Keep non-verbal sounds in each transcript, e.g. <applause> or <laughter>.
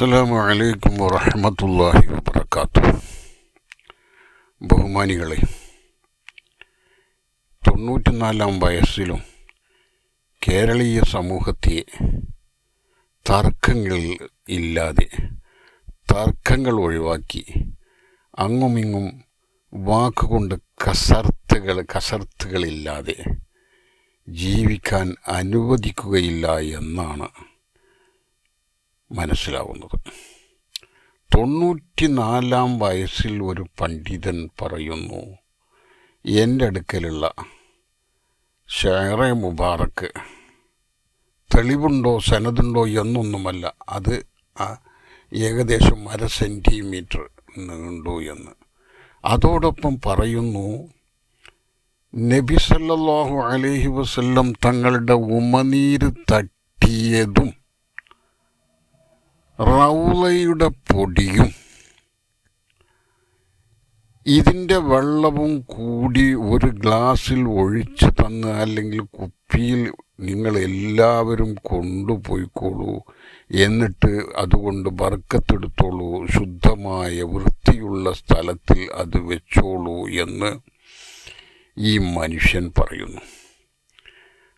അസ്സലാമു അലൈക്കും വറഹമത്തല്ലാഹി വബർക്കാത്തു ബഹുമാനികളെ തൊണ്ണൂറ്റിനാലാം വയസ്സിലും കേരളീയ സമൂഹത്തെ തർക്കങ്ങൾ ഇല്ലാതെ തർക്കങ്ങൾ ഒഴിവാക്കി അങ്ങുമിങ്ങും വാക്കുകൊണ്ട് കസർത്തുകൾ കസർത്തുകളില്ലാതെ ജീവിക്കാൻ അനുവദിക്കുകയില്ല എന്നാണ് മനസ്സിലാവുന്നത്. തൊണ്ണൂറ്റിനാലാം വയസ്സിൽ ഒരു പണ്ഡിതൻ പറയുന്നു എന്റെ അടുക്കലുള്ള ഷെയറെ മുബാറക്ക്. തെളിവുണ്ടോ സനതുണ്ടോ എന്നൊന്നുമല്ല. അത് ഏകദേശം അര സെന്റിമീറ്റർ നീണ്ടു എന്ന്. അതോടൊപ്പം പറയുന്നു നബി സല്ലല്ലാഹു അലൈഹി വസല്ലം തങ്ങളുടെ ഉമനീര് തട്ടിയതും റൗളയുടെ പൊടിയും ഇതിന്റെ വെള്ളവും കൂടി ഒരു ഗ്ലാസ്സിൽ ഒഴിച്ച് തന്ന് അല്ലെങ്കിൽ കുപ്പിയിൽ നിങ്ങൾ എല്ലാവരും കൊണ്ടുപോയിക്കോളൂ. എന്നിട്ട് അതുകൊണ്ട് ബർക്കത്തെടുത്തോളൂ ശുദ്ധമായ വൃത്തിയുള്ള സ്ഥലത്തിൽ അത് വെച്ചോളൂ എന്ന് ഈ മനുഷ്യൻ പറയുന്നു.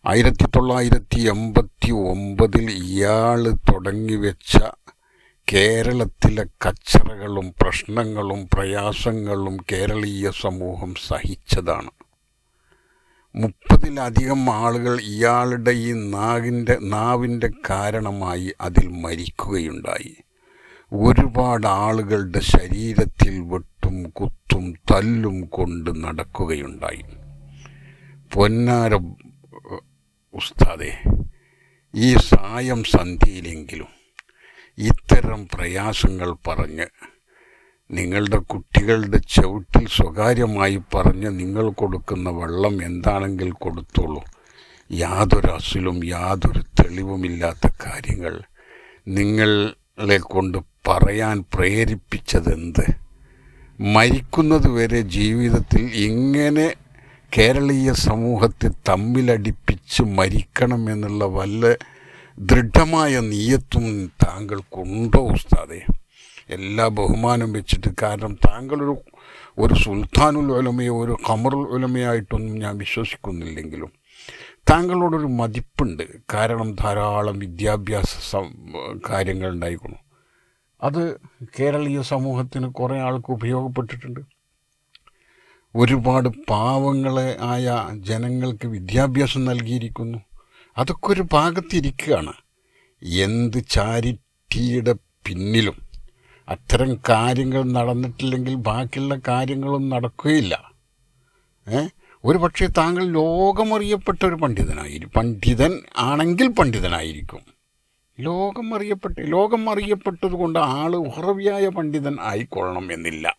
ആയിരത്തി തൊള്ളായിരത്തി എൺപത്തി ഒമ്പതിൽ ഇയാൾ തുടങ്ങി വെച്ച കേരളത്തിലെ കച്ചറകളും പ്രശ്നങ്ങളും പ്രയാസങ്ങളും കേരളീയ സമൂഹം സഹിച്ചതാണ്. മുപ്പതിലധികം ആളുകൾ ഇയാളുടെ ഈ നാവിന്റെ നാവിന്റെ കാരണമായി അതിൽ മരിക്കുകയുണ്ടായി. ഒരുപാട് ആളുകളുടെ ശരീരത്തിൽ വെട്ടും കുത്തും തല്ലും കൊണ്ട് നടക്കുകയുണ്ടായി. പൊന്നാര ഉസ്താദെ ഈ സായം സന്ധിയിലെങ്കിലും ഇത്തരം പ്രയാസങ്ങൾ പറഞ്ഞ് നിങ്ങളുടെ കുട്ടികളുടെ ചവിട്ടിൽ സ്വകാര്യമായി പറഞ്ഞ് നിങ്ങൾ കൊടുക്കുന്ന വെള്ളം എന്താണെങ്കിൽ കൊടുത്തോളൂ. യാതൊരു അസിലും യാതൊരു തെളിവുമില്ലാത്ത കാര്യങ്ങൾ. നിങ്ങളെ കൊണ്ട് പറയാൻ പ്രേരിപ്പിച്ചതെന്ത്? മരിക്കുന്നത് വരെ ജീവിതത്തിൽ ഇങ്ങനെ കേരളീയ സമൂഹത്തെ തമ്മിലടിപ്പിച്ച് മരിക്കണമെന്നുള്ള വല്ല ദൃഢമായ നീയത്തും താങ്കൾക്കുണ്ടോ ഉസ്താദെ? എല്ലാ ബഹുമാനം വെച്ചിട്ട് കാരണം താങ്കളൊരു ഒരു സുൽത്താനുൽ ഒലമയോ ഒരു ഖമറുൽ ഒലമയായിട്ടൊന്നും ഞാൻ വിശ്വസിക്കുന്നില്ലെങ്കിലും താങ്കളോടൊരു മതിപ്പുണ്ട്. കാരണം ധാരാളം വിദ്യാഭ്യാസ കാര്യങ്ങൾ ഉണ്ടായിക്കണം. അത് കേരളീയ സമൂഹത്തിന് കുറേ ആൾക്ക് ഉപയോഗപ്പെട്ടിട്ടുണ്ട്. ഒരുപാട് പാവങ്ങളെ ആയ ജനങ്ങൾക്ക് വിദ്യാഭ്യാസം നൽകിയിരിക്കുന്നു. അതൊക്കെ ഒരു ഭാഗത്തിരിക്കുകയാണ്. എന്ത് ചാരിറ്റിയുടെ പിന്നിലും അത്തരം കാര്യങ്ങൾ നടന്നിട്ടില്ലെങ്കിൽ ബാക്കിയുള്ള കാര്യങ്ങളും നടക്കുകയില്ല. ഏ? ഒരു പക്ഷേ താങ്കൾ ലോകമറിയപ്പെട്ട ഒരു പണ്ഡിതനായിരിക്കും പണ്ഡിതൻ ആണെങ്കിൽ പണ്ഡിതനായിരിക്കും. ലോകം അറിയപ്പെട്ട് ലോകം അറിയപ്പെട്ടത് കൊണ്ട് ആൾ ഉറവിയായ പണ്ഡിതൻ ആയിക്കൊള്ളണം എന്നില്ല.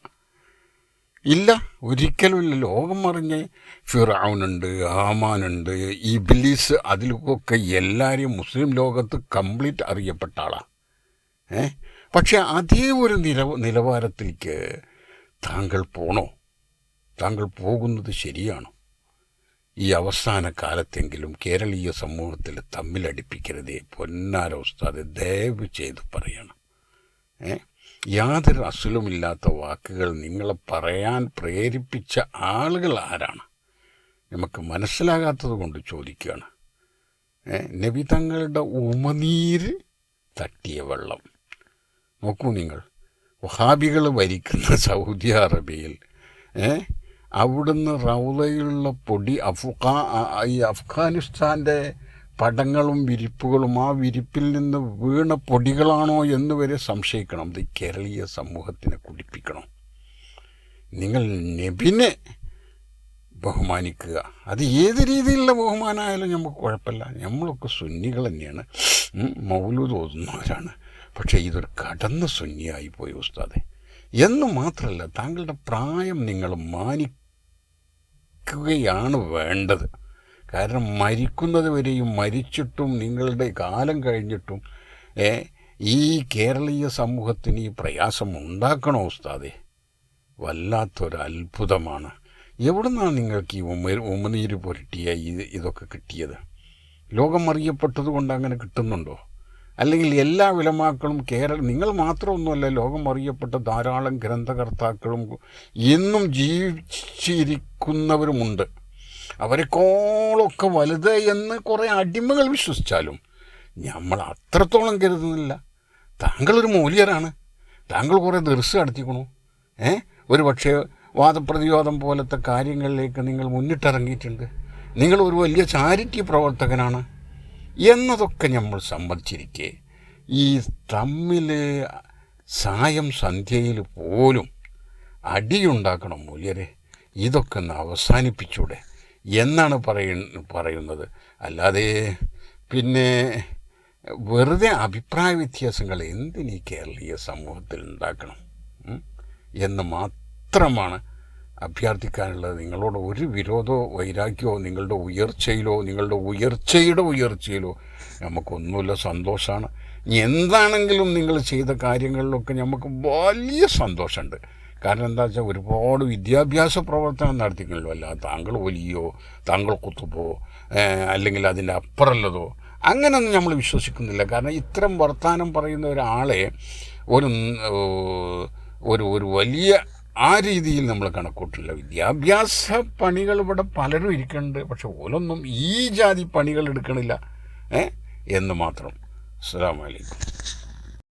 ഇല്ല ഒരിക്കലുമില്ല. ലോകം മറിഞ്ഞ് ഫിറാവുനുണ്ട് ആമാനുണ്ട് ഇബിലീസ് അതിലൊക്കെ എല്ലാവരെയും മുസ്ലിം ലോകത്ത് കംപ്ലീറ്റ് അറിയപ്പെട്ട ആളാണ് ഏ? പക്ഷെ അതേ ഒരു നില നിലവാരത്തിലേക്ക് താങ്കൾ പോണോ? താങ്കൾ പോകുന്നത് ശരിയാണോ? ഈ അവസാന കാലത്തെങ്കിലും കേരളീയ സമൂഹത്തിൽ തമ്മിലടിപ്പിക്കരുതേ പൊന്നാര ഉസ്താദ് ദയവ് ചെയ്ത് പറയണം. ഏ? യാതൊരു അസുലുമില്ലാത്ത വാക്കുകൾ നിങ്ങളെ പറയാൻ പ്രേരിപ്പിച്ച ആളുകൾ ആരാണ്? നമുക്ക് മനസ്സിലാകാത്തത് കൊണ്ട് ചോദിക്കുകയാണ്. നബി തങ്ങളുടെ ഉമനീര് തട്ടിയ വെള്ളം. നോക്കൂ നിങ്ങൾ വഹാബികൾ ഭരിക്കുന്ന <laughs> സൗദി അറേബ്യയിൽ അവിടുന്ന് റൗലയിലുള്ള പൊടി അഫ്ഗാ ഈ അഫ്ഗാനിസ്ഥാന്റെ പടങ്ങളും വിരിപ്പുകളും ആ വിരിപ്പിൽ നിന്ന് വീണ പൊടികളാണോ എന്ന് വരെ സംശയിക്കണം. ഇത് കേരളീയ സമൂഹത്തിനെ കുടിപ്പിക്കണം. നിങ്ങൾ നബിനെ ബഹുമാനിക്കുക. അത് ഏത് രീതിയിലുള്ള ബഹുമാനമായാലും നമുക്ക് കുഴപ്പമില്ല. നമ്മളൊക്കെ സുന്നികൾ തന്നെയാണ്. മൗലൂദ് ഓതുന്നവരാണ്. പക്ഷേ ഇതൊരു കടന്ന സുന്നിയായി പോയി ഉസ്താദെ. എന്ന് മാത്രമല്ല താങ്കളുടെ പ്രായം നിങ്ങൾ മാനിക്കുകയാണ് വേണ്ടത്. കാരണം മരിക്കുന്നത് വരെയും മരിച്ചിട്ടും നിങ്ങളുടെ കാലം കഴിഞ്ഞിട്ടും ഈ കേരളീയ സമൂഹത്തിന് ഈ പ്രയാസം ഉണ്ടാക്കണോ ഉസ്താദെ? വല്ലാത്തൊരു അത്ഭുതമാണ് എവിടെ നിന്നാണ് നിങ്ങൾക്ക് ഈ ഉമ ഉമനീര് പുരട്ടിയ ഇത് ഇതൊക്കെ കിട്ടിയത്? ലോകം അറിയപ്പെട്ടത് കൊണ്ട് അങ്ങനെ കിട്ടുന്നുണ്ടോ? അല്ലെങ്കിൽ എല്ലാ വിലമാക്കളും കേരള നിങ്ങൾ മാത്രമൊന്നുമല്ല ലോകം അറിയപ്പെട്ട ധാരാളം ഗ്രന്ഥകർത്താക്കളും ഇന്നും ജീവിച്ചിരിക്കുന്നവരുമുണ്ട്. അവരെക്കോളൊക്കെ വലുത് എന്ന് കുറേ അടിമകൾ വിശ്വസിച്ചാലും നമ്മൾ അത്രത്തോളം കരുതുന്നില്ല. താങ്കളൊരു മൂല്യരാണ്. താങ്കൾ കുറേ ദൃസ് നടത്തിക്കണു. ഏ? ഒരു പക്ഷേ വാദപ്രതിവാദം പോലത്തെ കാര്യങ്ങളിലേക്ക് നിങ്ങൾ മുന്നിട്ടിറങ്ങിയിട്ടുണ്ട്. നിങ്ങൾ ഒരു വലിയ ചാരിറ്റി പ്രവർത്തകനാണ് എന്നതൊക്കെ നമ്മൾ സമ്മതിച്ചിരിക്കെ ഈ തമ്മിൽ സായം സന്ധ്യയിൽ പോലും അടിയുണ്ടാക്കണം മൂല്യരെ. ഇതൊക്കെ ഒന്ന് അവസാനിപ്പിച്ചൂടെ. എന്നാണ് പറയ പറയുന്നത്. അല്ലാതെ പിന്നെ വെറുതെ അഭിപ്രായ വ്യത്യാസങ്ങൾ എന്തിനീ കേരളീയ സമൂഹത്തിൽ ഉണ്ടാക്കണം? എന്ന് മാത്രമാണ് അഭ്യർത്ഥിക്കാനുള്ളത്. നിങ്ങളോട് ഒരു വിരോധമോ വൈരാഗ്യമോ നിങ്ങളുടെ ഉയർച്ചയിലോ നിങ്ങളുടെ ഉയർച്ചയുടെ ഉയർച്ചയിലോ നമുക്കൊന്നുമില്ല സന്തോഷമാണ്. എന്താണെങ്കിലും നിങ്ങൾ ചെയ്ത കാര്യങ്ങളിലൊക്കെ നമുക്ക് വലിയ സന്തോഷമുണ്ട്. കാരണം എന്താ വെച്ചാൽ ഒരുപാട് വിദ്യാഭ്യാസ പ്രവർത്തനം നടത്തിക്കണല്ലോ. അല്ല താങ്കൾ ഒലിയോ താങ്കൾ കുത്തുപോ അല്ലെങ്കിൽ അതിന്റെ അപ്പുറമുള്ളതോ അങ്ങനെയൊന്നും നമ്മൾ വിശ്വസിക്കുന്നില്ല. കാരണം ഇത്തരം വർത്തമാനം പറയുന്ന ഒരാളെ ഒരു ഒരു ഒരു വലിയ ആ രീതിയിൽ നമ്മൾ കണക്കൂട്ടില്ല. വിദ്യാഭ്യാസ പണികൾ ഇവിടെ പലരും ഇരിക്കുന്നുണ്ട്. പക്ഷെ ഓലൊന്നും ഈ ജാതി പണികൾ എടുക്കണില്ല. എന്ന് മാത്രം. അസ്സാം വലൈക്കും